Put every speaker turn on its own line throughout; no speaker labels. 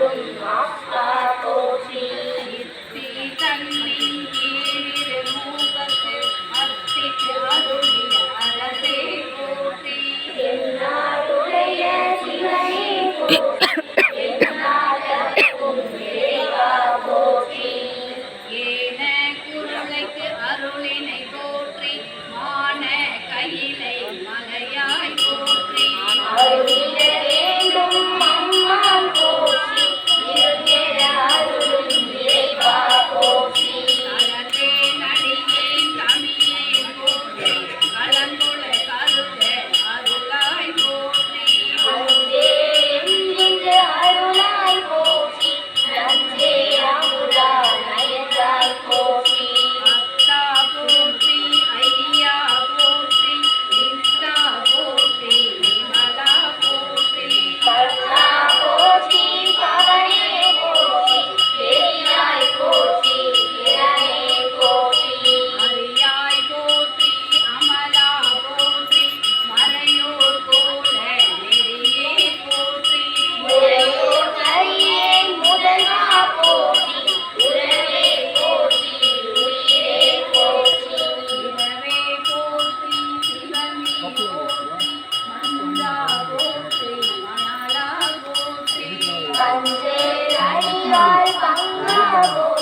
বন্ধু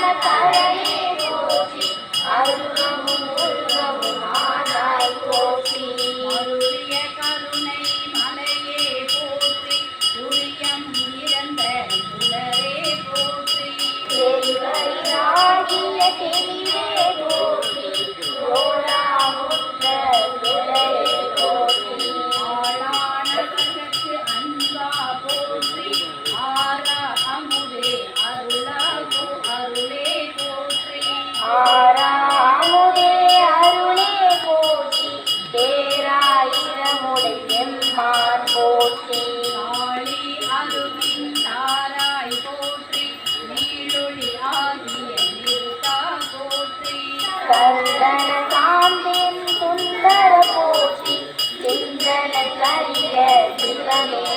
para கருதன
காந்தேன் சுந்தர போற்றி சிந்தன கரிய சிவமே